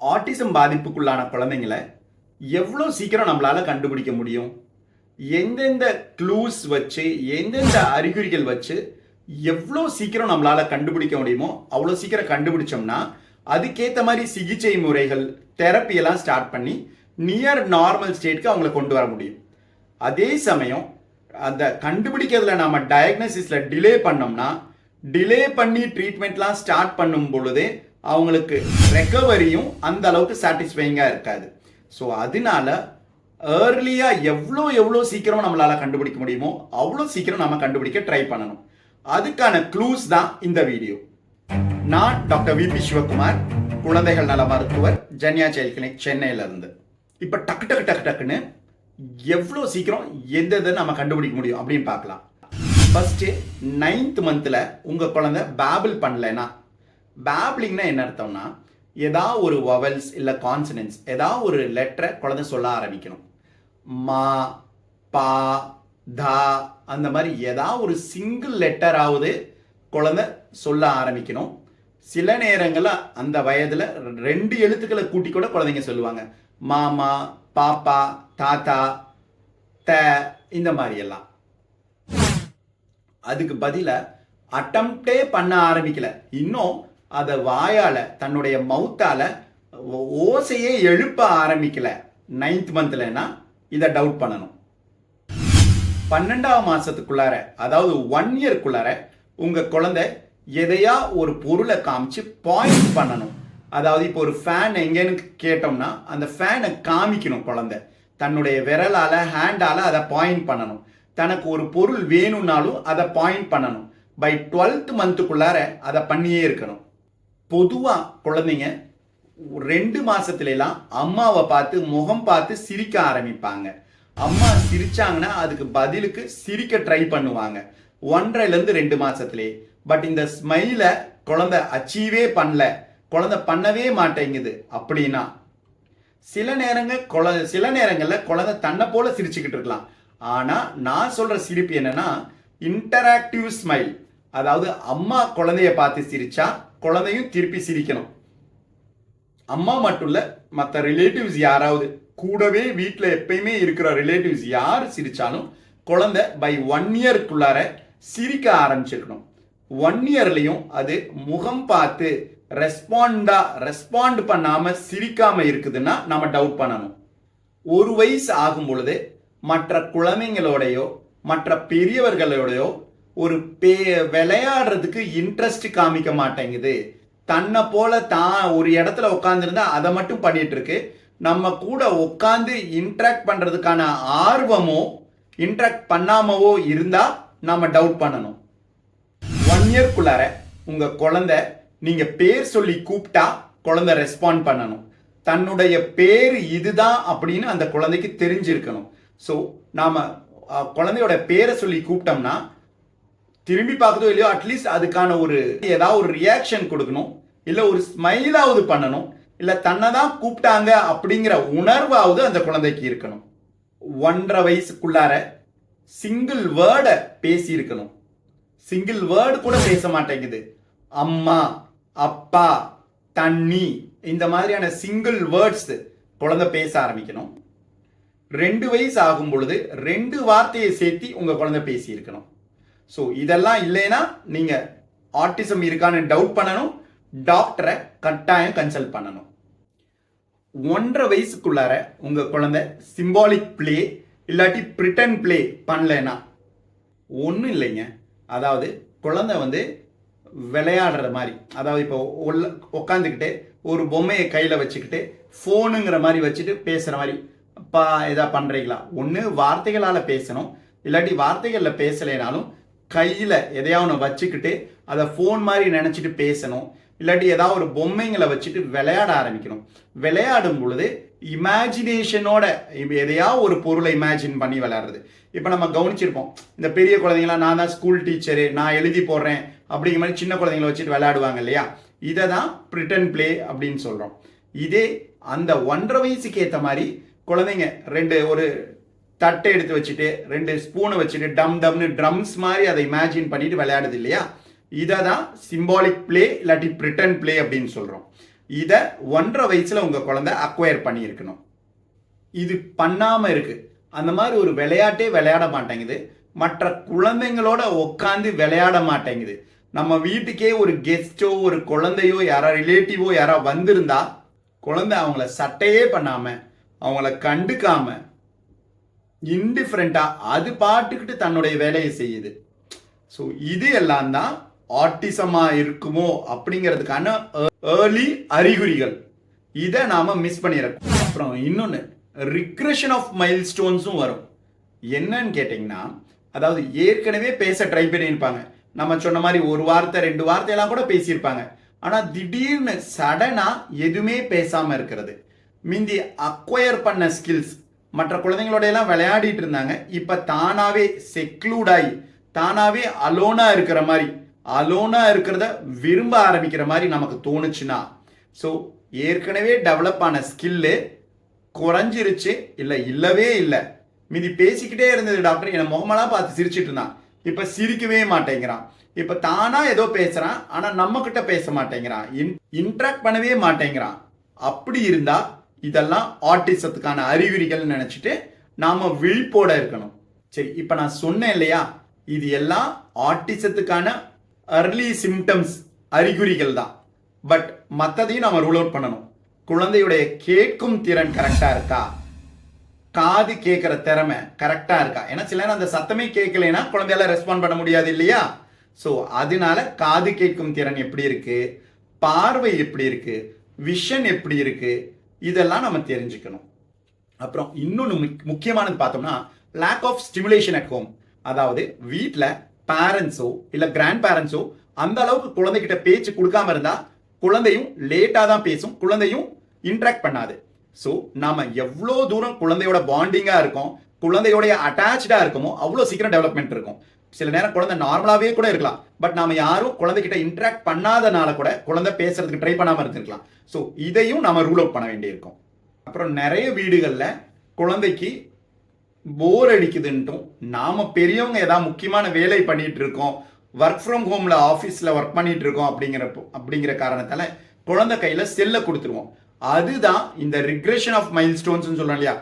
Autism பாதிப்புக்குள்ளான குழந்தைங்களை எவ்வளோ சீக்கிரம் நம்மளால கண்டுபிடிக்க முடியும்? எந்தெந்த க்ளூஸ் வச்சு எந்தெந்த அறிகுறிகள் வச்சு எவ்வளோ சீக்கிரம் நம்மளால் கண்டுபிடிக்க முடியுமோ அவ்வளோ சீக்கிரம் கண்டுபிடிச்சோம்னா அதுக்கேற்ற மாதிரி சிகிச்சை முறைகள் தெரப்பியெல்லாம் ஸ்டார்ட் பண்ணி நியர் நார்மல் ஸ்டேட்க்கு அவங்கள கொண்டு வர முடியும். அதே சமயம் அந்த கண்டுபிடிக்கிறதுல நம்ம டயக்னோசிஸில் டிலே பண்ணோம்னா டிலே பண்ணி ட்ரீட்மெண்ட்லாம் ஸ்டார்ட் பண்ணும் பொழுதே அவங்களுக்கு ரெக்கவரியும் அந்த அளவுக்கு சாட்டிஸ்ஃபைங்காக இருக்காது. ஸோ அதனால ஏர்லியாக எவ்வளோ எவ்வளோ சீக்கிரம் நம்மளால் கண்டுபிடிக்க முடியுமோ அவ்வளோ சீக்கிரம் நம்ம கண்டுபிடிக்க ட்ரை பண்ணணும். அதுக்கான க்ளூஸ் தான் இந்த வீடியோ நான் டாக்டர் விபி சிவகுமார் குழந்தைகள் நல மருத்துவர் ஜென்யா சைல்ட் கிளினிக் சென்னையிலேருந்து. இப்போ டக்கு டக்கு டக்கு டக்குன்னு எவ்வளோ சீக்கிரம் எந்த இதை நம்ம கண்டுபிடிக்க முடியும் அப்படின்னு பார்க்கலாம். ஃபஸ்ட்டு நைன்த் மந்த்தில் உங்கள் குழந்தை பேபிள் பண்ணலைன்னா பேப்ளிங்னா என்ன அர்த்தம்னா ஏதா ஒரு வவல்ஸ் இல்லை கான்சனன்ஸ் ஏதாவது ஒரு லெட்டரை குழந்தை சொல்ல ஆரம்பிக்கணும். மா பா தா அந்த மாதிரி ஏதா ஒரு சிங்கிள் லெட்டராவது குழந்தை சொல்ல ஆரம்பிக்கணும். சில நேரங்களில் அந்த வயதில் ரெண்டு எழுத்துக்களை கூட்டி கூட குழந்தைங்க சொல்லுவாங்க. மாமா பாப்பா தாத்தா த இந்த மாதிரி எல்லாம். அதுக்கு பதிலாக அட்டம்ப்டே பண்ண ஆரம்பிக்கல. இன்னும் அதை வாயால் தன்னுடைய மவுத்தால் ஓசையே எழுப்ப ஆரம்பிக்கல. நைன்த் மந்த்லனா இதை டவுட் பண்ணணும். பன்னெண்டாவது மாதத்துக்குள்ளார அதாவது ஒன் இயர்க்குள்ளார உங்கள் குழந்தை எதையா ஒரு பொருளை காமிச்சு பாயிண்ட் பண்ணணும். அதாவது இப்போ ஒரு ஃபேன் எங்கேன்னு கேட்டோம்னா அந்த ஃபேனை காமிக்கணும் குழந்தை. தன்னுடைய விரலால் ஹேண்டால் அதை பாயிண்ட் பண்ணணும். தனக்கு ஒரு பொருள் வேணும்னாலும் அதை பாயிண்ட் பண்ணணும். பை டுவெல்த் மந்த்துக்குள்ளார அதை பண்ணியே இருக்கணும். பொதுவாக குழந்தைங்க ரெண்டு மாசத்துல அம்மாவை பார்த்து முகம் பார்த்து சிரிக்க ஆரம்பிப்பாங்க. அம்மா சிரிச்சாங்கன்னா அதுக்கு பதிலுக்கு சிரிக்க ட்ரை பண்ணுவாங்க. ஒன்றரைலேருந்து ரெண்டு மாசத்துலயே பட் இந்த ஸ்மைலை குழந்தை அச்சீவே பண்ணல. குழந்தை பண்ணவே மாட்டேங்குது. அப்படின்னா சில நேரங்கள் குழந்தை சில நேரங்களில் குழந்தை தன்னை போல சிரிச்சுக்கிட்டு இருக்கலாம். ஆனால் நான் சொல்ற சிரிப்பு என்னன்னா இன்டராக்டிவ் ஸ்மைல் அதாவது அம்மா குழந்தைய பார்த்து சிரிச்சா குழந்தையும் திருப்பி சிரிக்கணும். அம்மா மட்டும் இல்லை மற்ற ரிலேட்டிவ்ஸ் யாராவது கூடவே வீட்டில் எப்பயுமே இருக்கிற ரிலேட்டிவ்ஸ் யார் சிரிச்சாலும் குழந்தை பை ஒன் இயர்க்குள்ளார சிரிக்க ஆரம்பிச்சிருக்கணும். ஒன் இயர்லையும் அது முகம் பார்த்து ரெஸ்பாண்டா ரெஸ்பாண்ட் பண்ணாம சிரிக்காம இருக்குதுன்னா நம்ம டவுட் பண்ணணும். ஒரு வயசு ஆகும் பொழுது மற்ற குழந்தைங்களோடையோ மற்ற பெரியவர்களோடையோ ஒரு பே விளையாடுறதுக்கு இன்ட்ரெஸ்ட் காமிக்க மாட்டேங்குது. தன்னை போல தான் ஒரு இடத்துல உட்காந்துருந்தா அதை மட்டும் பண்ணிட்டு இருக்கு நம்ம கூட உட்காந்து இன்ட்ராக்ட் பண்ணுறதுக்கான ஆர்வமோ இன்ட்ராக்ட் பண்ணாமவோ இருந்தால் நம்ம டவுட் பண்ணணும். ஒன் இயர்க்குள்ளார உங்கள் குழந்தை நீங்கள் பேர் சொல்லி கூப்பிட்டா குழந்தை ரெஸ்பாண்ட் பண்ணணும். தன்னுடைய பேர் இதுதான் அப்படின்னு அந்த குழந்தைக்கு தெரிஞ்சிருக்கணும். ஸோ நாம் குழந்தையோட பேரை சொல்லி கூப்பிட்டோம்னா திரும்பி பார்க்குதோ இல்லையோ அட்லீஸ்ட் அதுக்கான ஒரு ஏதாவது ஒரு ரியாக்ஷன் கொடுக்கணும். இல்லை ஒரு ஸ்மைலாவது பண்ணணும். இல்லை தன்னை தான் கூப்பிட்டாங்க அப்படிங்கிற உணர்வாவது அந்த குழந்தைக்கு இருக்கணும். ஒன்றரை வயசுக்குள்ளார சிங்கிள் வேர்டை பேசி இருக்கணும் சிங்கிள் வேர்டு கூட பேச மாட்டேங்குது. அம்மா அப்பா தண்ணி இந்த மாதிரியான சிங்கிள் வேர்ட்ஸ் குழந்தை பேச ஆரம்பிக்கணும். ரெண்டு வயசு ஆகும் பொழுது ரெண்டு வார்த்தையை சேர்த்து உங்கள் குழந்தை பேசியிருக்கணும். ஸோ இதெல்லாம் இல்லைன்னா நீங்கள் ஆட்டிசம் இருக்கான்னு டவுட் பண்ணணும் டாக்டரை கட்டாயம் கன்சல்ட் பண்ணணும். ஒன்றரை வயசுக்குள்ளார உங்கள் குழந்தை சிம்பாலிக் ப்ளே இல்லாட்டி பிரிட்டன் ப்ளே பண்ணலைன்னா ஒன்றும் இல்லைங்க. அதாவது குழந்தை வந்து விளையாடுற மாதிரி அதாவது இப்போ உள்ள உட்காந்துக்கிட்டு ஒரு பொம்மையை கையில் வச்சுக்கிட்டு ஃபோனுங்கிற மாதிரி வச்சுட்டு பேசுகிற மாதிரி பா இதாக பண்ணுறீங்களா ஒன்று வார்த்தைகளால் பேசணும். இல்லாட்டி வார்த்தைகளில் பேசலைனாலும் கையில் எதையா ஒன்று வச்சுக்கிட்டு அதை ஃபோன் மாதிரி நினச்சிட்டு பேசணும். இல்லாட்டி ஏதாவது ஒரு பொம்மைங்களை வச்சுட்டு விளையாட ஆரம்பிக்கணும். விளையாடும் பொழுது இமேஜினேஷனோட இப்போ எதையா ஒரு பொருளை இமேஜின் பண்ணி விளையாடுறது. இப்போ நம்ம கவனிச்சிருப்போம். இந்த பெரிய குழந்தைங்களாம் நான் தான் ஸ்கூல் டீச்சரு நான் எழுதி போடுறேன் அப்படிங்கிற மாதிரி சின்ன குழந்தைங்களை வச்சுட்டு விளையாடுவாங்க இல்லையா? இதை தான் பிரிட்டன் பிளே அப்படின்னு சொல்கிறோம் இதே அந்த ஒன்றரை வயசுக்கு ஏற்ற மாதிரி குழந்தைங்க ரெண்டு ஒரு தட்டை எடுத்து வச்சுட்டு ரெண்டு ஸ்பூனை வச்சுட்டு டம் டம்னு ட்ரம்ஸ் மாதிரி அதை இமேஜின் பண்ணிட்டு விளையாடுது இல்லையா? இதை தான் சிம்பாலிக் ப்ளே இல்லாட்டி பிரிட்டன் ப்ளே அப்படின்னு சொல்கிறோம் இதை ஒன்றரை வயசில் உங்கள் குழந்தை அக்வயர் பண்ணியிருக்கணும். இது பண்ணாமல் இருக்குது அந்த மாதிரி ஒரு விளையாட்டே விளையாட மாட்டேங்குது. மற்ற குழந்தைங்களோட உட்காந்து விளையாட மாட்டேங்குது. நம்ம வீட்டுக்கே ஒரு கெஸ்டோ ஒரு குழந்தையோ யாரோ ரிலேட்டிவோ யாரோ வந்திருந்தா குழந்தை அவங்கள சட்டையே பண்ணாமல் அவங்கள கண்டுக்காமல் இன்டிஃப்ரெண்ட்டாக அது பாட்டுக்கிட்டு தன்னுடைய வேலையை செய்யுது. ஸோ இது எல்லாம் தான் ஆட்டிசமா இருக்குமோ அப்படிங்கிறதுக்கான ஏர்லி அறிகுறிகள். இதை நாம் மிஸ் பண்ணிடக்கூடாது அப்புறம் இன்னொன்று ரிக்ரெஷன் ஆஃப் மைல் ஸ்டோன்ஸும் வரும். என்னன்னு கேட்டிங்கன்னா அதாவது ஏற்கனவே பேச ட்ரை பண்ணியிருப்பாங்க. நம்ம சொன்ன மாதிரி ஒரு வார்த்தை ரெண்டு வார்த்தையெல்லாம் கூட பேசியிருப்பாங்க. ஆனால் திடீர்னு சடனாக எதுவுமே பேசாமல் இருக்கிறது. மிந்தி அக்வயர் பண்ண ஸ்கில்ஸ் மற்ற குழந்தைங்களோட எல்லாம் விளையாடிட்டு இருந்தாங்க. இப்போ தானாவே செக்லூடாகி தானாவே அலோனா இருக்கிற மாதிரி அலோனா இருக்கிறத விரும்ப ஆரம்பிக்கிற மாதிரி நமக்கு தோணுச்சுன்னா ஸோ ஏற்கனவே டெவலப் ஆன ஸ்கில்லு குறைஞ்சிருச்சு இல்லை இல்லவே இல்லை. மீதி பேசிக்கிட்டே இருந்தது டாக்டர் என்னை முகமெல்லாம் பார்த்து சிரிச்சிட்டு இருந்தான். இப்போ சிரிக்கவே மாட்டேங்கிறான். இப்போ தானா ஏதோ பேசுறான் ஆனால் நம்ம கிட்ட பேச மாட்டேங்கிறான். இன் இன்ட்ராக்ட் பண்ணவே மாட்டேங்கிறான். அப்படி இருந்தால் இதெல்லாம் ஆட்டிசத்துக்கான அறிகுறிகள் நினைச்சிட்டு நாம விழிப்போட இருக்கணும். சரி இப்போ நான் சொன்னேன் இல்லையா? இது எல்லாம் ஆட்டிசத்துக்கான அர்லி சிம்டம்ஸ் அறிகுறிகள் தான். பட் மற்றதையும் நாம ரூல் அவுட் பண்ணணும். குழந்தையுடைய கேட்கும் திறன் கரெக்டா இருக்கா? காது கேட்குற திறமை கரெக்டா இருக்கா? ஏன்னா சில நேரம் அந்த சத்தமே கேட்கலைன்னா குழந்தையால ரெஸ்பாண்ட் பண்ண முடியாது இல்லையா? ஸோ அதனால காது கேட்கும் திறன் எப்படி இருக்கு? பார்வை எப்படி இருக்கு? விஷன் எப்படி இருக்குது இதெல்லாம் நம்ம தெரிஞ்சுக்கணும். அப்புறம் இன்னொன்று முக்கியமானது பார்த்தோம்னா lack of stimulation at home அதாவது வீட்டில் பேரண்ட்ஸோ இல்லை கிராண்ட் பேரண்ட்ஸோ அந்த அளவுக்கு குழந்தைகிட்ட பேச்சு கொடுக்காம இருந்தா குழந்தையும் லேட்டாக தான் பேசும் குழந்தையும் இன்ட்ராக்ட் பண்ணாது. ஸோ நாம் எவ்வளோ தூரம் குழந்தையோட பாண்டிங்காக இருக்கும் குழந்தையோடைய அட்டாச்சாக இருக்குமோ அவ்வளோ சீக்கிரம் டெவலப்மெண்ட் இருக்கும். சில நேரம் குழந்தை நார்மலாகவே கூட இருக்கலாம். பட் நாம் யாரும் குழந்தைகிட்ட இன்ட்ராக்ட் பண்ணாதனால கூட குழந்தை பேசுறதுக்கு ட்ரை பண்ணாமல் இருந்திருக்கலாம். ஸோ இதையும் நம்ம ரூல் அவுட் பண்ண வேண்டியிருக்கும். அப்புறம் நிறைய வீடுகளில் குழந்தைக்கு போர் அடிக்குதுன்ட்டும் நாம் பெரியவங்க ஏதாவது முக்கியமான வேலை பண்ணிட்டு இருக்கோம் ஒர்க் ஃப்ரம் ஹோமில் ஆஃபீஸில் ஒர்க் பண்ணிட்டு இருக்கோம் அப்படிங்கிறப்போ அப்படிங்கிற காரணத்தால் குழந்தை கையில் செல்லை கொடுத்துருவோம். அதுதான் இந்த ரிக்ரெஷன் ஆஃப் மைல் ஸ்டோன்ஸ் சொல்றோம் இல்லையா?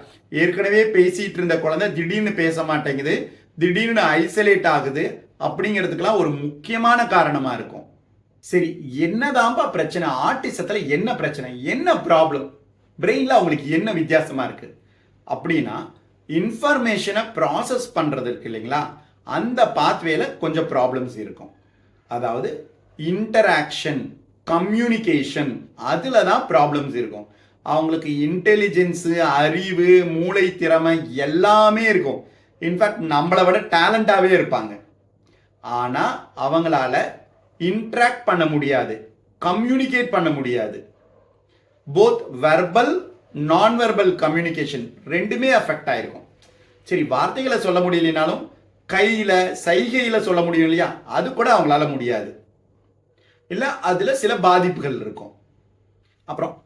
ஏற்கனவே பேசிட்டு இருந்த குழந்தை திடீர்னு பேச மாட்டேங்குது. திடீர்னு ஐசோலேட் ஆகுது அப்படிங்கிறதுக்கெல்லாம் ஒரு முக்கியமான காரணமா இருக்கும். சரி என்னதான்பா பிரச்சனை? ஆர்டிசத்தில் என்ன பிரச்சனை? என்ன ப்ராப்ளம் பிரெயினில் அவங்களுக்கு என்ன வித்தியாசமாக இருக்கு? அப்படின்னா இன்ஃபர்மேஷனை ப்ராசஸ் பண்ணுறது இருக்கு இல்லைங்களா? அந்த பாத்வேல கொஞ்சம் ப்ராப்ளம்ஸ் இருக்கும். அதாவது இன்டராக்ஷன் கம்யூனிகேஷன் அதில் தான் ப்ராப்ளம்ஸ் இருக்கும். அவங்களுக்கு இன்டெலிஜென்ஸு அறிவு மூளை திறமை எல்லாமே இருக்கும். இன்ஃபேக்ட் நம்மளை விட டேலண்டாகவே இருப்பாங்க. ஆனால் அவங்களால இன்ட்ராக்ட் பண்ண முடியாது கம்யூனிகேட் பண்ண முடியாது. Both verbal non verbal communication ரெண்டுமே அஃபெக்ட் ஆயிருக்கும். சரி வார்த்தைகளை சொல்ல முடியலனாலும் கையில் சைகையில் சொல்ல முடியும் இல்லையா? அது கூட அவங்களால முடியாது. இல்லை அதில் சில பாதிப்புகள் இருக்கும். அப்புறம்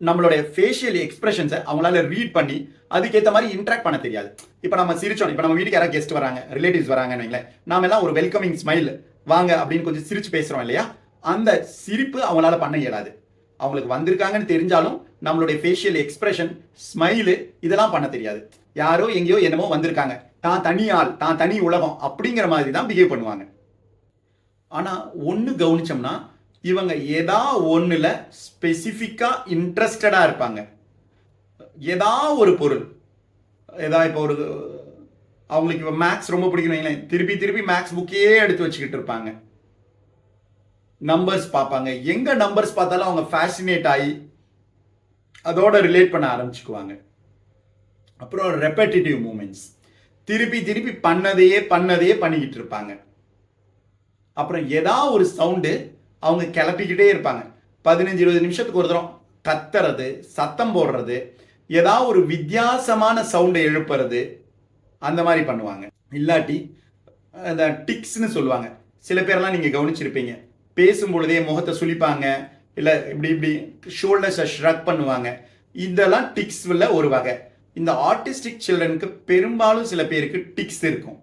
நம்மளுடைய ஃபேஷியல் எக்ஸ்பிரஷன்ஸை அவங்களால ரீட் பண்ணி அதுக்கேற்ற மாதிரி இன்ட்ராக்ட் பண்ண தெரியாது. இப்போ நம்ம சிரிச்சோம் இப்போ நம்ம வீட்டுக்கு யாராவது கெஸ்ட் வராங்க ரிலேட்டிவ்ஸ் வராங்கன்னு வைங்களேன். நாம எல்லாம் ஒரு வெல்கமிங் ஸ்மைல் வாங்க அப்படின்னு கொஞ்சம் சிரிச்சு பேசுகிறோம் இல்லையா? அந்த சிரிப்பு அவங்களால பண்ண இயலாது. அவங்களுக்கு வந்திருக்காங்கன்னு தெரிஞ்சாலும் நம்மளுடைய ஃபேஷியல் எக்ஸ்பிரஷன் ஸ்மைலு இதெல்லாம் பண்ண தெரியாது. யாரோ எங்கேயோ என்னமோ வந்திருக்காங்க. தான் தனி ஆள் தான் தனி உலகம் அப்படிங்கிற மாதிரி தான் பிஹேவ் பண்ணுவாங்க. ஆனால் ஒன்று கவனிச்சோம்னா இவங்க ஏதா ஒன்றில் ஸ்பெசிஃபிக்காக இன்ட்ரெஸ்டடாக இருப்பாங்க. ஏதா ஒரு பொருள். ஏதா இப்போ ஒரு அவங்களுக்கு இப்போ மேக்ஸ் ரொம்ப பிடிக்கணும் வைங்களேன். திருப்பி திருப்பி மேக்ஸ் புக்கே எடுத்து வச்சுக்கிட்டு இருப்பாங்க. நம்பர்ஸ் பார்ப்பாங்க. எங்கே நம்பர்ஸ் பார்த்தாலும் அவங்க ஃபேசினேட் ஆகி அதோட ரிலேட் பண்ண ஆரம்பிச்சுக்குவாங்க. அப்புறம் ரெப்படிட்டிவ் மூமெண்ட்ஸ் திருப்பி திருப்பி பண்ணதையே பண்ணதையே பண்ணிக்கிட்டு இருப்பாங்க. அப்புறம் ஏதா ஒரு சவுண்டு அவங்க கிளப்பிக்கிட்டே இருப்பாங்க. பதினஞ்சு இருபது நிமிஷத்துக்கு ஒரு தரம் கத்துறது சத்தம் போடுறது ஏதாவது ஒரு வித்தியாசமான சவுண்டை எழுப்புறது அந்த மாதிரி பண்ணுவாங்க. இல்லாட்டி அந்த டிக்ஸ்னு சொல்லுவாங்க. சில பேர்லாம் நீங்கள் கவனிச்சிருப்பீங்க. பேசும் பொழுதே முகத்தை சுளிப்பாங்க இல்லை இப்படி இப்படி ஷோல்டர்ஸை ஷ்ரக் பண்ணுவாங்க. இதெல்லாம் டிக்ஸ் உள்ள ஒரு வகை. இந்த ஆர்டிஸ்டிக் சில்ட்ரனுக்கு பெரும்பாலும் சில பேருக்கு டிக்ஸ் இருக்கும்.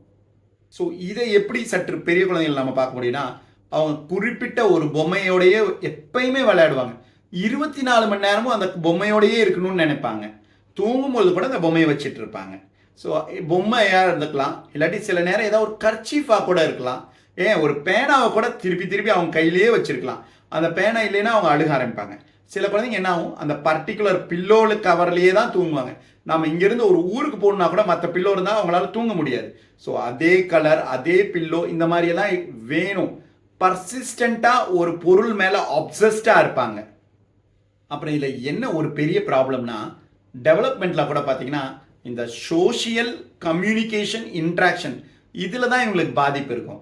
ஸோ இதை எப்படி சற்று பெரிய குழந்தைகள் நம்ம பார்க்க முடியும்னா அவங்க குறிப்பிட்ட ஒரு பொம்மையோடைய எப்பயுமே விளையாடுவாங்க. இருபத்தி நாலு மணி நேரமும் அந்த பொம்மையோடயே இருக்கணும்னு நினைப்பாங்க. தூங்கும்போது கூட அந்த பொம்மையை வச்சுட்டு இருப்பாங்க. ஸோ பொம்மையாக இருந்துக்கலாம்? இல்லாட்டி சில நேரம் ஏதாவது ஒரு கர்ச்சீஃபாக கூட இருக்கலாம். ஏன் ஒரு பேனாவை கூட திருப்பி திருப்பி அவங்க கையிலேயே வச்சிருக்கலாம். அந்த பேனா இல்லைன்னா அவங்க அழுக ஆரம்பிப்பாங்க. சில குழந்தைங்க என்ன ஆகும்? அந்த பர்டிகுலர் பில்லோலு கவர்லேயே தான் தூங்குவாங்க. நம்ம இங்கேருந்து ஒரு ஊருக்கு போகணுன்னா கூட மற்ற பில்லோ இருந்தால் அவங்களால தூங்க முடியாது. ஸோ அதே கலர் அதே பில்லோ இந்த மாதிரியெல்லாம் வேணும். பர்சிஸ்டண்ட்டாக ஒரு பொருள் மேலே அப்சஸ்டாக இருப்பாங்க. அப்புறம் இதில் என்ன ஒரு பெரிய ப்ராப்ளம்னா டெவலப்மெண்ட்டில் கூட பார்த்தீங்கன்னா இந்த சோஷியல் கம்யூனிகேஷன் இன்ட்ராக்ஷன் இதில் தான் இவங்களுக்கு பாதிப்பு இருக்கும்.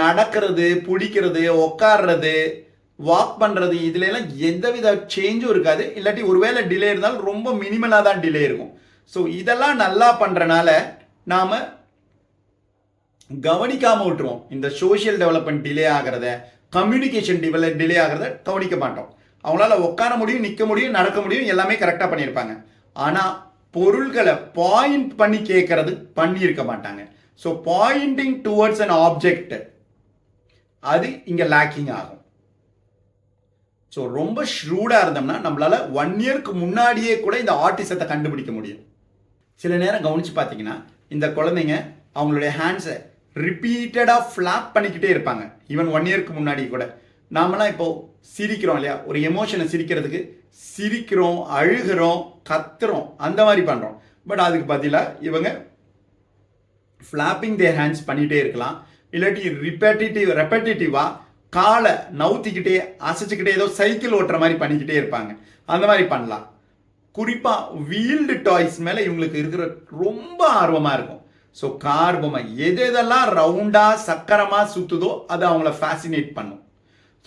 நடக்கிறது பிடிக்கிறது உட்கார்றது வாக் பண்ணுறது இதுல எல்லாம் எந்தவித சேஞ்சும் இருக்காது. இல்லாட்டி ஒருவேளை டிலே இருந்தாலும் ரொம்ப மினிமலாக தான் டிலே இருக்கும். ஸோ இதெல்லாம் நல்லா பண்ணுறனால நாம் கவனிக்காமல் விட்டுருவோம். இந்த சோஷியல் டெவலப்மெண்ட் டிலே ஆகிறத கம்யூனிகேஷன் டிவல டிலே ஆகிறத கவனிக்க மாட்டோம். அவங்களால உட்கார முடியும் நிற்க முடியும் நடக்க முடியும் எல்லாமே கரெக்டாக பண்ணியிருப்பாங்க. ஆனால் பொருள்களை பாயிண்ட் பண்ணி கேட்கறது பண்ணியிருக்க மாட்டாங்க. So pointing towards an object அது இங்கே லேக்கிங் ஆகும். ஸோ ரொம்ப ஷ்ரூடாக இருந்தோம்னா நம்மளால் ஒன் இயர்க்கு முன்னாடியே கூட இந்த ஆர்டிசத்தை கண்டுபிடிக்க முடியும். சில நேரம் கவனிச்சு பார்த்தீங்கன்னா இந்த குழந்தைங்க அவங்களுடைய ஹேண்ட்ஸை ரிப்பீட்டடாக ஃப்ளாப் பண்ணிக்கிட்டே இருப்பாங்க. ஈவன் ஒன் இயர்க்கு முன்னாடி கூட. நாமெல்லாம் இப்போது சிரிக்கிறோம் இல்லையா? ஒரு எமோஷனை சிரிக்கிறதுக்கு சிரிக்கிறோம் அழுகிறோம் கத்துறோம் அந்த மாதிரி பண்ணுறோம் பட் அதுக்கு பதிலாக இவங்க ஃப்ளாப்பிங் தேர் ஹேண்ட்ஸ் பண்ணிகிட்டே இருக்கலாம். இல்லாட்டி ரிப்பேட்டிட்டிவ் ரெப்படேட்டிவாக காலை நவுத்திக்கிட்டே அசைச்சிக்கிட்டே ஏதோ சைக்கிள் ஓட்டுற மாதிரி பண்ணிக்கிட்டே இருப்பாங்க. அந்த மாதிரி பண்ணலாம். குறிப்பாக வீல்டு டாய்ஸ் மேலே இவங்களுக்கு இருக்கிற ரொம்ப ஆர்வமாக இருக்கும். ஸோ கார் பொம்மை எது எதெல்லாம் ரவுண்டாக சக்கரமாக சுற்றுதோ அது அவங்கள ஃபேசினேட் பண்ணும்.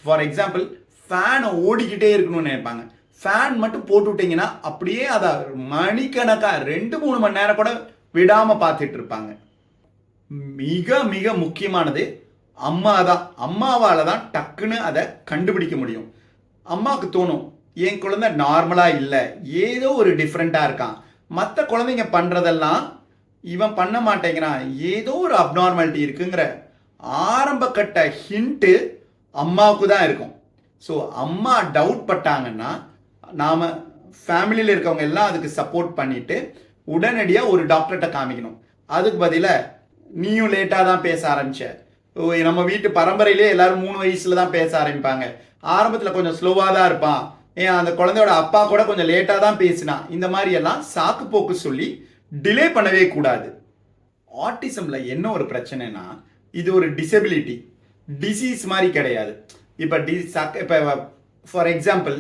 ஃபார் எக்ஸாம்பிள் ஃபேனை ஓடிக்கிட்டே இருக்கணும்னு நினைப்பாங்க. ஃபேன் மட்டும் போட்டு விட்டீங்கன்னா அப்படியே அதை மணிக்கணக்காக ரெண்டு மூணு மணி நேரம் கூட விடாமல் பார்த்துட்டு இருப்பாங்க. மிக மிக முக்கியமானது அம்மா தான் அம்மாவால் தான் டக்குன்னு அதை கண்டுபிடிக்க முடியும். அம்மாவுக்கு தோணும் என் குழந்தை நார்மலாக இல்லை. ஏதோ ஒரு டிஃப்ரெண்ட்டாக இருக்கான். மற்ற குழந்தைங்க பண்ணுறதெல்லாம் இவன் பண்ண மாட்டேங்கிறான். ஏதோ ஒரு அப்நார்மாலிட்டி இருக்குங்கிற ஆரம்ப கட்ட ஹிண்ட்டு அம்மாவுக்கு தான் இருக்கும். ஸோ அம்மா டவுட் பட்டாங்கன்னா நாம் ஃபேமிலியில் இருக்கவங்க எல்லாம் அதுக்கு சப்போர்ட் பண்ணிவிட்டு உடனடியாக ஒரு டாக்டர்கிட்ட காமிக்கணும். அதுக்கு பதிலாக நீயும் லேட்டாக தான் பேச ஆரம்பிச்ச. ஓ, நம்ம வீட்டு பரம்பரையிலே எல்லாரும் மூணு வயசில் தான் பேச ஆரம்பிப்பாங்க. ஆரம்பத்தில் கொஞ்சம் ஸ்லோவாக தான் இருப்பான். ஏன் அந்த குழந்தையோட அப்பா கூட கொஞ்சம் லேட்டாக தான் பேசினான் இந்த மாதிரி எல்லாம் சாக்கு போக்கு சொல்லி டிலே பண்ணவே கூடாது. ஆட்டிசமில் என்ன ஒரு பிரச்சனைனா இது ஒரு டிசபிலிட்டி டிசீஸ் மாதிரி கிடையாது. இப்போ டி சக் இப்போ ஃபார் எக்ஸாம்பிள்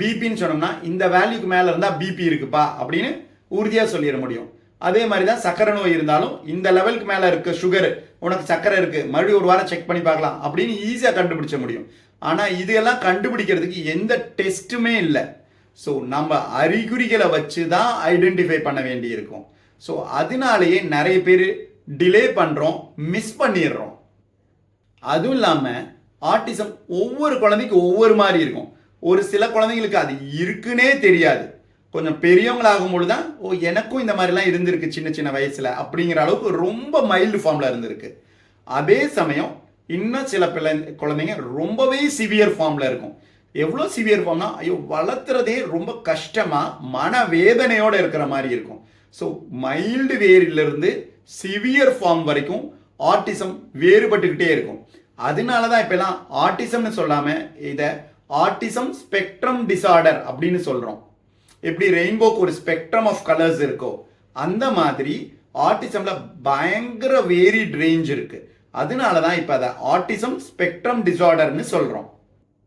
பிபின்னு சொன்னோம்னா இந்த வேல்யூக்கு மேலே இருந்தால் பிபி இருக்குப்பா அப்படின்னு உறுதியாக சொல்லிட முடியும். அதே மாதிரி தான் சக்கரை நோய் இருந்தாலும் இந்த லெவலுக்கு மேலே இருக்க சுகர் உனக்கு சக்கரை இருக்குது மறுபடியும் ஒரு வாரம் செக் பண்ணி பார்க்கலாம் அப்படின்னு ஈஸியாக கண்டுபிடிச்ச முடியும். ஆனால் இதெல்லாம் கண்டுபிடிக்கிறதுக்கு எந்த டெஸ்ட்டுமே இல்லை. ஸோ நம்ம அறிகுறிகளை வச்சு தான் ஐடென்டிஃபை பண்ண வேண்டி இருக்கும். ஸோ அதனாலேயே நிறைய பேர் டிலே பண்ணுறோம் மிஸ் பண்ணிடுறோம். அதுவும் இல்லாமல் ஆட்டிசம் ஒவ்வொரு குழந்தைக்கும் ஒவ்வொரு மாதிரி இருக்கும். ஒரு சில குழந்தைங்களுக்கு அது இருக்குன்னே தெரியாது. கொஞ்சம் பெரியவங்களாகும் பொழுது தான் ஓ எனக்கும் இந்த மாதிரிலாம் இருந்திருக்கு சின்ன சின்ன வயசில் அப்படிங்கிற அளவுக்கு ரொம்ப மைல்டு ஃபார்மில் இருந்திருக்கு. அதே சமயம் இன்னும் சில பிள்ளை குழந்தைங்க ரொம்பவே சிவியர் ஃபார்மில் இருக்கும். எவ்வளோ சிவியர் ஃபார்ம்னா ஐயோ வளர்த்துறதே ரொம்ப கஷ்டமாக மனவேதனையோடு இருக்கிற மாதிரி இருக்கும். ஸோ மைல்டு வேரிலிருந்து சிவியர் ஃபார்ம் வரைக்கும் ஆர்டிசம் வேறுபட்டுக்கிட்டே இருக்கும். அதனால தான் இப்போலாம் ஆட்டிசம்னு சொல்லாமல் இதை ஆட்டிசம் ஸ்பெக்ட்ரம் டிசார்டர் அப்படின்னு சொல்கிறோம் எப்படி ரெயின்போக்கு ஒரு ஸ்பெக்ட்ரம் ஆஃப் கலர்ஸ் இருக்கோ அந்த மாதிரி ஆட்டிசம்ல பயங்கர வேரிட் ரேஞ்ச் இருக்குது அதனால தான் இப்போ அதை ஆட்டிசம் ஸ்பெக்ட்ரம் டிசார்டர்னு சொல்கிறோம்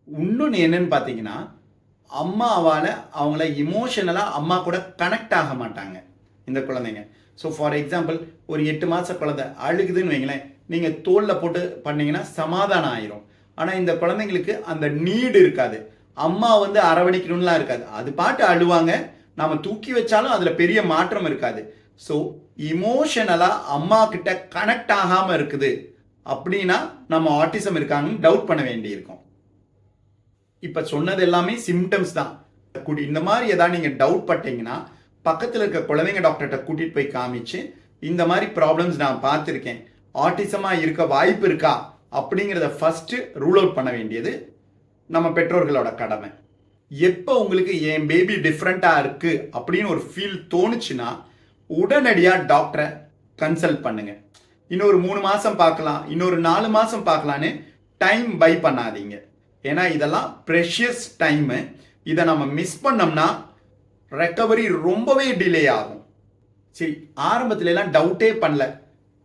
இன்னொன்று என்னன்னு பார்த்தீங்கன்னா அம்மாவால் அவங்கள இமோஷனலாக அம்மா கூட கனெக்ட் ஆக மாட்டாங்க இந்த குழந்தைங்க. ஸோ ஃபார் எக்ஸாம்பிள் ஒரு எட்டு மாத குழந்தை அழுகுதுன்னு வைங்களேன் நீங்கள் தோலில் போட்டு பண்ணீங்கன்னா சமாதானம் ஆயிரும். ஆனால் இந்த குழந்தைங்களுக்கு அந்த நீடு இருக்காது. அம்மா வந்து அரவணைக்கணும்லாம் இருக்காது. அது பாட்டு அழுவாங்க. நாம் தூக்கி வச்சாலும் அதில் பெரிய மாற்றம் இருக்காது. ஸோ இமோஷனலாக அம்மா கிட்ட கனெக்ட் ஆகாமல் இருக்குது. அப்படின்னா நம்ம ஆட்டிசம் இருக்காங்கன்னு டவுட் பண்ண வேண்டியிருக்கும். இப்போ சொன்னது எல்லாமே சிம்டம்ஸ் தான். கூட்டி இந்த மாதிரி ஏதாவது நீங்கள் டவுட் பட்டீங்கன்னா பக்கத்தில் இருக்க குழந்தைங்க டாக்டர்கிட்ட கூட்டிகிட்டு போய் காமிச்சு இந்த மாதிரி ப்ராப்ளம்ஸ் நான் பார்த்துருக்கேன். ஆட்டிசமாக இருக்க வாய்ப்பு இருக்கா? அப்படிங்கிறத ஃபஸ்ட்டு ரூல் அவுட் பண்ண வேண்டியது நம்ம பெற்றோர்களோட கடமை. எப்போ உங்களுக்கு என் பேபி டிஃப்ரெண்ட்டாக இருக்குது அப்படின்னு ஒரு ஃபீல் தோணுச்சுன்னா உடனடியாக டாக்டரை கன்சல்ட் பண்ணுங்கள் இன்னொரு மூணு மாதம் பார்க்கலாம் இன்னொரு நாலு மாதம் பார்க்கலான்னு டைம் பை பண்ணாதீங்க. ஏன்னா இதெல்லாம் ப்ரெஷியஸ் டைமு இதை நம்ம மிஸ் பண்ணோம்னா ரெக்கவரி ரொம்பவே டிலே ஆகும். சரி ஆரம்பத்துலலாம் டவுட்டே பண்ணல.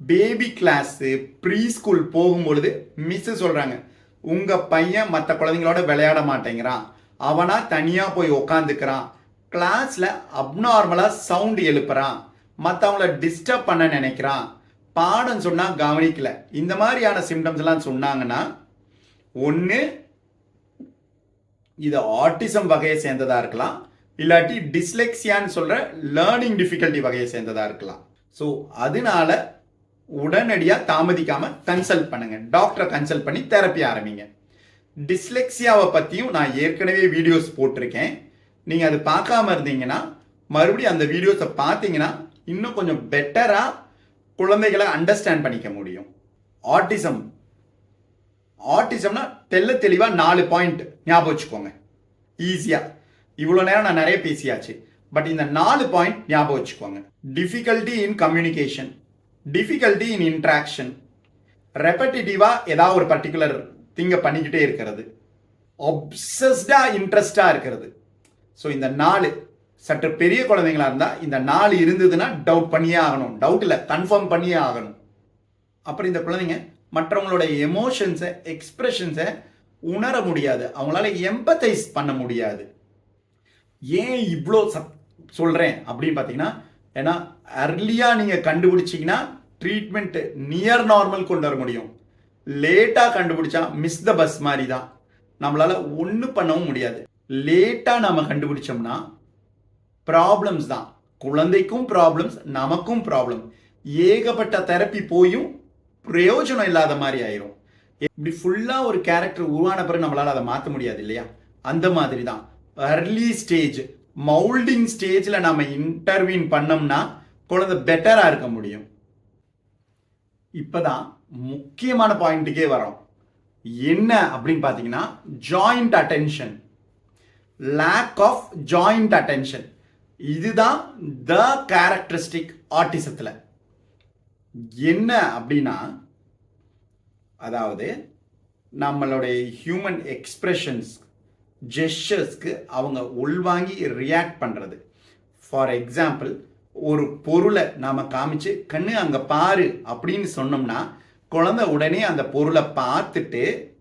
பேபி கிளாஸு ப்ரீ ஸ்கூல் போகும்பொழுது மிஸ்ஸு சொல்கிறாங்க உங்கள் பையன் மற்ற குழந்தைங்களோட விளையாட மாட்டேங்கிறான். அவனாக தனியாக போய் உக்காந்துக்கிறான். கிளாஸில் அப்நார்மலாக சவுண்டு எழுப்புறான். மற்றவங்கள டிஸ்டர்ப் பண்ண நினைக்கிறான். பாடம் சொன்னால் கவனிக்கல. இந்த மாதிரியான சிம்டம்ஸ் எல்லாம் சொன்னாங்கன்னா ஒன்று இது ஆட்டிசம் வகையை சேர்ந்ததாக இருக்கலாம். இல்லாட்டி டிஸ்லெக்சியான்னு சொல்கிற லேர்னிங் டிஃபிகல்ட்டி வகையை சேர்ந்ததாக இருக்கலாம். ஸோ அதனால உடனடியாக தாமதிக்காமல் கன்சல்ட் பண்ணுங்க. டாக்டரை கன்சல்ட் பண்ணி தெரப்பி ஆரம்பிங்க. டிஸ்லெக்ஸியாவை பற்றியும் நான் ஏற்கனவே வீடியோஸ் போட்டிருக்கேன். நீங்கள் அது பார்க்காம இருந்தீங்கன்னா மறுபடியும் அந்த வீடியோஸை பார்த்தீங்கன்னா இன்னும் கொஞ்சம் பெட்டராக குழந்தைகளை அண்டர்ஸ்டாண்ட் பண்ணிக்க முடியும். ஆட்டிசம் ஆட்டிசம்னா தெல்ல தெளிவாக நாலு பாயிண்ட் ஞாபகம் வச்சுக்கோங்க. ஈஸியாக இவ்வளோ நேரம் நான் நிறைய பேசியாச்சு. பட் இந்த நாலு பாயிண்ட் ஞாபகம் வச்சுக்கோங்க. Difficulty in communication difficulty in interaction ரெப்படிட்டிவாக ஏதாவது ஒரு பர்டிகுலர் திங்கை பண்ணிக்கிட்டே இருக்கிறது. ஒப்சஸ்டாக இன்ட்ரெஸ்டாக இருக்கிறது. ஸோ இந்த நாலு சற்று பெரிய குழந்தைங்களா இருந்தால் இந்த நாலு இருந்ததுன்னா டவுட் பண்ணியே ஆகணும். டவுட் இல்லை கன்ஃபார்ம் பண்ணியே ஆகணும். அப்புறம் இந்த குழந்தைங்க மற்றவங்களோட எமோஷன்ஸை எக்ஸ்பிரஷன்ஸை உணர முடியாது. அவங்களால எம்பத்தைஸ் பண்ண முடியாது. ஏன் இவ்வளோ சப் சொல்கிறேன் அப்படின்னு பார்த்தீங்கன்னா ஏன்னா அர்லியாக நீங்கள் கண்டுபிடிச்சிங்கன்னா ட்ரீட்மெண்ட் நியர் நார்மல் கொண்டு வர முடியும். லேட்டாக கண்டுபிடிச்சா மிஸ் த பஸ் மாதிரி தான் நம்மளால் ஒன்றும் பண்ணவும் முடியாது. லேட்டாக நம்ம கண்டுபிடிச்சோம்னா ப்ராப்ளம்ஸ் தான். குழந்தைக்கும் ப்ராப்ளம்ஸ் நமக்கும் ப்ராப்ளம் ஏகப்பட்ட தெரப்பி போயும் பிரயோஜனம் இல்லாத மாதிரி ஆயிரும். இப்படி ஃபுல்லாக ஒரு கேரக்டர் உருவான பிறகு நம்மளால் அதை மாற்ற முடியாது இல்லையா? அந்த மாதிரி தான் அர்லி ஸ்டேஜ் மவுல்டிங் ஸ்டேஜில் நம்ம இன்டர்வியூன் பண்ணோம்னா குழந்தை பெட்டராக இருக்க முடியும். இப்போதான் முக்கியமான பாயிண்ட்டுக்கே வரோம் என்ன அப்படின்னு பார்த்தீங்கன்னா joint attention lack of joint attention இதுதான் த கேரக்டரிஸ்டிக் ஆர்டிசத்தில் என்ன அப்படின்னா அதாவது நம்மளுடைய ஹியூமன் எக்ஸ்பிரஷன்ஸ் ஜெஸ்டர்ஸ்க்கு அவங்க உள்வாங்கி ரியாக்ட் பண்ணுறது ஃபார் எக்ஸாம்பிள் ஒரு பொருளை நாம் காமிச்சு கண்ணு அங்கே பாரு அப்படின்னு சொன்னோம்னா குழந்தை உடனே அந்த பொருளை பார்த்துட்டு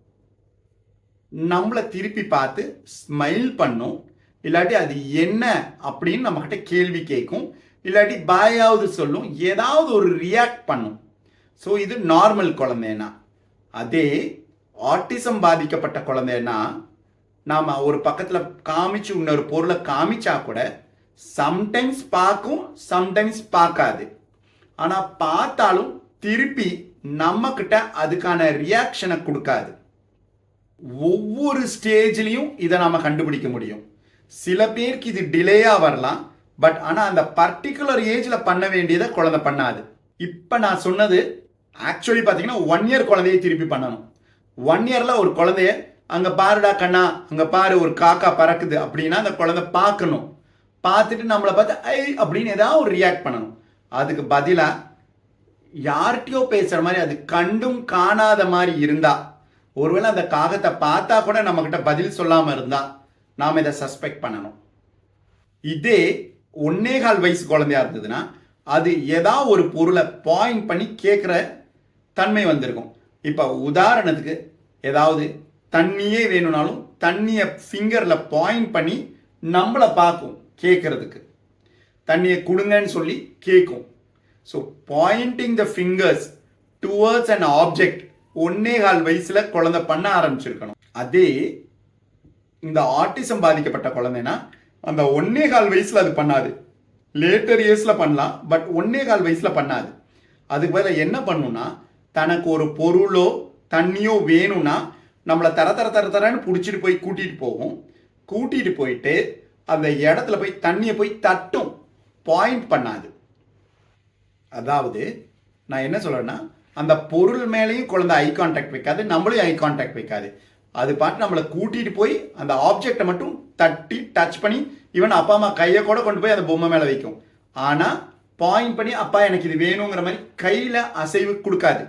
நம்மளை திருப்பி பார்த்து ஸ்மைல் பண்ணும். இல்லாட்டி அது என்ன? அப்படின்னு நம்மக்கிட்ட கேள்வி கேட்கும். இல்லாட்டி பாயாவது சொல்லும். ஏதாவது ஒரு ரியாக்ட் பண்ணும். ஸோ இது நார்மல் குழந்தைனா அதே ஆட்டிசம் பாதிக்கப்பட்ட குழந்தைன்னா நாம் ஒரு பக்கத்தில் காமிச்சு இன்னொரு பொருளை காமிச்சா கூட சம்டைம்ஸ் பார்க்கும் சம்டைம்ஸ் பார்க்காது. ஆனால் பார்த்தாலும் திருப்பி நம்மக்கிட்ட அதுக்கான ரியாக்ஷனை கொடுக்காது. ஒவ்வொரு ஸ்டேஜ்லேயும் இதை நம்ம கண்டுபிடிக்க முடியும். சில பேருக்கு இது டிலேயாக வரலாம் பட் ஆனால் அந்த பர்டிகுலர் ஏஜில் பண்ண வேண்டியதை குழந்தை பண்ணாது. இப்போ நான் சொன்னது ஆக்சுவலி பார்த்தீங்கன்னா ஒன் இயர் குழந்தைய திருப்பி பண்ணணும். ஒன் இயரில் ஒரு குழந்தைய அங்கே பாருடா கண்ணா அங்கே பாரு ஒரு காக்கா பறக்குது அப்படின்னா அந்த குழந்தை பார்க்கணும். பார்த்துட்டு நம்மளை பார்த்து ஐ அப்படின்னு ஏதாவது ஒரு ரியாக்ட் பண்ணணும். அதுக்கு பதிலாக யார்கிட்டயோ பேசுகிற மாதிரி அது கண்டும் காணாத மாதிரி இருந்தால் ஒருவேளை அந்த காகத்தை பார்த்தா கூட நம்மக்கிட்ட பதில் சொல்லாமல் இருந்தால் நாம் இதை சஸ்பெக்ட் பண்ணணும். இதே ஒன்னே கால் வயசு குழந்தையா இருந்ததுன்னா அது ஏதாவது ஒரு பொருளை பாயிண்ட் பண்ணி கேட்குற தன்மை வந்திருக்கும். இப்போ உதாரணத்துக்கு ஏதாவது தண்ணியே வேணும்னாலும் தண்ணியை ஃபிங்கரில் பாயிண்ட் பண்ணி நம்மளை பார்க்கும். கேட்கறதுக்கு தண்ணியை கொடுங்கன்னு சொல்லி கேட்கும் so pointing the fingers towards and object ஒன்னே கால் வயசில் குழந்தை பண்ண ஆரம்பிச்சிருக்கணும். அதே இந்த ஆட்டிசம் பாதிக்கப்பட்ட குழந்தைனா அந்த ஒன்னே கால் வயசில் அது பண்ணாது. லேட்டர் இயர்ஸில் பண்ணலாம் பட் ஒன்னே கால் வயசில் பண்ணாது. அதுக்கு பதிலாக என்ன பண்ணுன்னா தனக்கு ஒரு பொருளோ தண்ணியோ வேணும்னா நம்மளை தர தர தர தரன்னு பிடிச்சிட்டு போய் கூட்டிகிட்டு போகும். கூட்டிகிட்டு போயிட்டு அந்த இடத்துல போய் தண்ணியை போய் தட்டும். பாயிண்ட் பண்ணாது. அதாவது நான் என்ன சொல்கிறேன்னா அந்த பொருள் மேலேயும் குழந்தை ஐ கான்டாக்ட் வைக்காது நம்மளையும் ஐ கான்டாக்ட் வைக்காது. அது பாட்டு நம்மளை கூட்டிகிட்டு போய் அந்த ஆப்ஜெக்டை மட்டும் தட்டி டச் பண்ணி ஈவன் அப்பா அம்மா கையை கூட கொண்டு போய் அந்த பொம்மை மேலே வைக்கும். ஆனால் பாயிண்ட் பண்ணி அப்பா எனக்கு இது வேணுங்கிற மாதிரி கையில் அசைவு கொடுக்காது.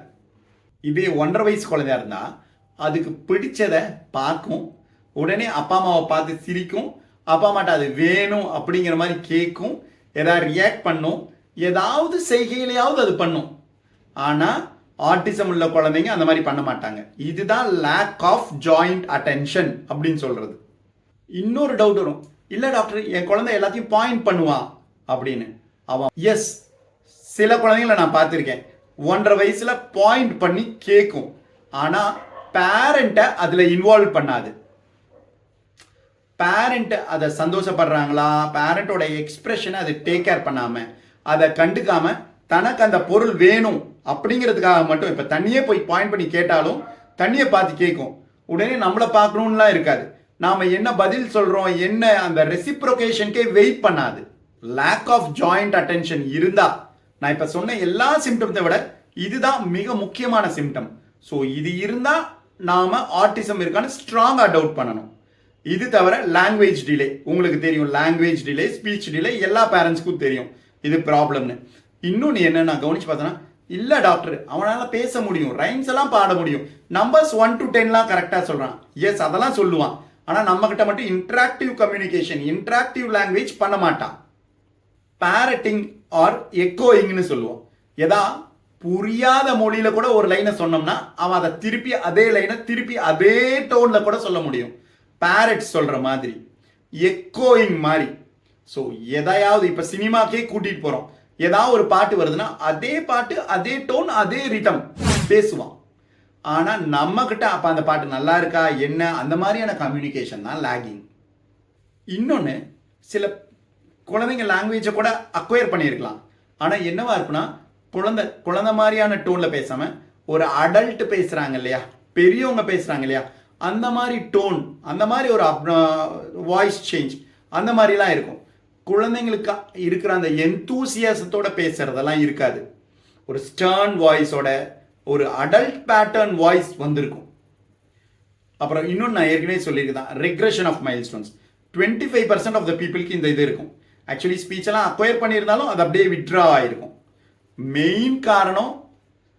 இதே ஒன்றரை வயசு குழந்தையா இருந்தால் அதுக்கு பிடிச்சதை பார்க்கும். உடனே அப்பா அம்மாவை பார்த்து சிரிக்கும். அப்பா அம்மாட்ட அது வேணும் அப்படிங்கிற மாதிரி கேட்கும் ஏதாவது ரியாக்ட் பண்ணும் ஏதாவது செய்கையிலையாவது அது பண்ணும். ஆனால் ஆட்டிசம் உள்ள குழந்தைங்க அந்த மாதிரி பண்ண மாட்டாங்க. இதுதான் லேக் ஆஃப் ஜாயிண்ட் அட்டென்ஷன் அப்படின்னு சொல்கிறது இன்னொரு டவுட் வரும். இல்லை டாக்டர் என் குழந்தை எல்லாத்தையும் பாயிண்ட் பண்ணுவான் அப்படின்னு. அவன் எஸ் சில குழந்தைங்கள நான் பார்த்துருக்கேன். ஒன்றரை வயசில் பாயிண்ட் பண்ணி கேட்கும் ஆனால் பேரண்ட்டை அதில் இன்வால்வ் பண்ணாது. பேரண்ட் அதை சந்தோஷப்படுறாங்களா? பேரண்டோட எக்ஸ்பிரஷனை அதை டேக் கேர் பண்ணாமல் அதை கண்டுக்காம தனக்கு அந்த பொருள் வேணும் அப்படிங்கிறதுக்காக மட்டும் இப்போ தண்ணியே போய் பாயிண்ட் பண்ணி கேட்டாலும் தண்ணியை பார்த்து கேட்கும் உடனே நம்மளை பார்க்கணும்லாம் இருக்காது. நாம் என்ன பதில் சொல்கிறோம் என்ன அந்த ரெசிப்ரோகேஷனுக்கே வெயிட் பண்ணாது. லேக் ஆஃப் ஜாயிண்ட் அட்டென்ஷன் இருந்தா. நான் இப்போ சொன்ன எல்லா சிம்டம்ஸை விட இதுதான் மிக முக்கியமான சிம்டம் ஸோ இது இருந்தால் நாம் ஆர்டிசம் இருக்கான்னு ஸ்ட்ராங்காக டவுட் பண்ணணும். இது தவிர லாங்குவேஜ் டிலே உங்களுக்கு தெரியும் லாங்குவேஜ் டிலே ஸ்பீச் டிலே எல்லா பேரண்ட்ஸ்க்கும் தெரியும். இது ப்ராப்ளம்னு இன்னொன்று என்ன நான் கவனிச்சு பார்த்தேன்னா இல்லை டாக்டர் அவனால் பேச முடியும் ரைம்ஸ் எல்லாம் பாட முடியும். நம்பர்ஸ் ஒன் டு டென்லாம் கரெக்டாக சொல்கிறான் எஸ் அதெல்லாம் சொல்லுவான். ஆனால் நம்மக்கிட்ட மட்டும் இன்ட்ராக்டிவ் கம்யூனிகேஷன் இன்ட்ராக்டிவ் லாங்குவேஜ் பண்ண மாட்டான். பேரட்டிங் ஆர் எக்கோயிங்னு சொல்லுவோம். எதா புரியாத மொழியில் கூட ஒரு லைனை சொன்னோம்னா அவன் அதை திருப்பி அதே லைனை திருப்பி அதே டோனில் கூட சொல்ல முடியும். பேரட் சொல்கிற மாதிரி எக்கோயிங் மாதிரி. ஸோ எதையாவது இப்போ சினிமாக்கே கூட்டிகிட்டு போகிறோம் ஏதாவது ஒரு பாட்டு வருதுன்னா அதே பாட்டு அதே டோன் அதே ரிதம் பேசுவான். ஆனால் நம்மக்கிட்ட அப்போ அந்த பாட்டு நல்லா இருக்கா என்ன அந்த மாதிரியான கம்யூனிகேஷன் தான் லேகிங் இன்னொன்று சில குழந்தைங்க லாங்குவேஜை கூட அக்வயர் பண்ணியிருக்கலாம். ஆனால் என்னவா இருக்குன்னா குழந்தை குழந்தை மாதிரியான டோனில் பேசாமல் ஒரு அடல்ட் பேசுகிறாங்க இல்லையா பெரியவங்க பேசுகிறாங்க இல்லையா அந்த மாதிரி டோன் அந்த மாதிரி ஒரு வாய்ஸ் சேஞ்ச் அந்த மாதிரிலாம் இருக்கும். குழந்தைங்களுக்கு இருக்கிற அந்த எந்தூசியாசத்தோட பேசுறதெல்லாம் இருக்காது. ஒரு ஸ்டர்ன் வாய்ஸோட ஒரு அடல்ட் பேட்டர்ன் வாய்ஸ் வந்திருக்கும். அப்புறம் இன்னொன்று நான் ஏற்கனவே சொல்லியிருக்கேன் regression of milestones twenty five percent of the பீப்புளுக்கு இந்த இது இருக்கும். ஆக்சுவலி ஸ்பீச்செல்லாம் அக்வயர் பண்ணியிருந்தாலும் அது அப்படியே விட்ரா ஆகிருக்கும் மெயின் காரணம்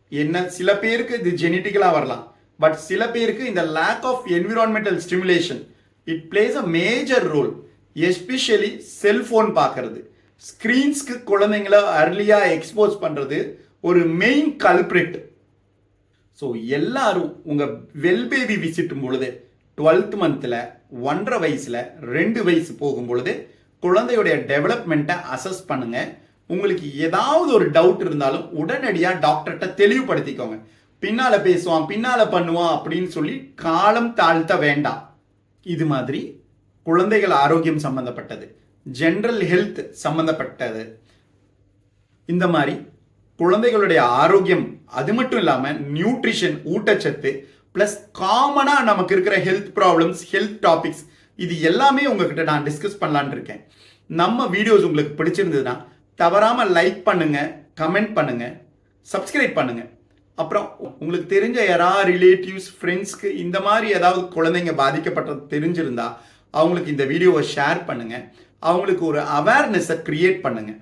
என்ன? சில பேருக்கு இது ஜெனட்டிக்கலாக வரலாம். பட் சில பேருக்கு இந்த lack of environmental stimulation it plays a major role especially cellphone பார்க்கறது. ஸ்க்ரீன்ஸ்க்கு குழந்தைங்கள அர்லியாக எக்ஸ்போஸ் பண்ணுறது ஒரு மெயின் கல்பிரிட் ஸோ எல்லாரும் உங்கள் வெல்பேபி விசிட்டும் பொழுது டுவெல்த் மந்தில் ஒன்றரை வயசில் ரெண்டு வயசு போகும் பொழுது குழந்தையுடைய டெவலப்மெண்ட்டை அசஸ் பண்ணுங்கள் உங்களுக்கு ஏதாவது ஒரு டவுட் இருந்தாலும் உடனடியாக டாக்டர்கிட்ட தெளிவுபடுத்திக்கோங்க. பின்னால பேசுவான் பின்னால பண்ணுவான் அப்படின்னு சொல்லி காலம் தாழ்த்த வேண்டாம். இது மாதிரி குழந்தைகள் ஆரோக்கியம் சம்பந்தப்பட்டது ஜென்ரல் ஹெல்த் சம்பந்தப்பட்டது. இந்த மாதிரி குழந்தைகளுடைய ஆரோக்கியம் அது மட்டும் இல்லாமல் நியூட்ரிஷன் ஊட்டச்சத்து ப்ளஸ் காமனாக நமக்கு இருக்கிற ஹெல்த் ப்ராப்ளம்ஸ் ஹெல்த் டாபிக்ஸ் இது எல்லாமே உங்ககிட்ட நான் டிஸ்கஸ் பண்ணலான்னு இருக்கேன். நம்ம வீடியோஸ் உங்களுக்கு பிடிச்சிருந்ததுன்னா தவறாமல் லைக் பண்ணுங்கள் கமெண்ட் பண்ணுங்கள் சப்ஸ்கிரைப் பண்ணுங்கள் அப்புறம் உங்களுக்கு தெரிஞ்ச யாரா ரிலேட்டிவ்ஸ் ஃப்ரெண்ட்ஸ்க்கு இந்த மாதிரி ஏதாவது குழந்தைங்க பாதிக்கப்பட்டது தெரிஞ்சிருந்தா அவங்களுக்கு இந்த வீடியோவை ஷேர் பண்ணுங்கள் அவங்களுக்கு ஒரு அவேர்னஸை க்ரியேட் பண்ணுங்கள்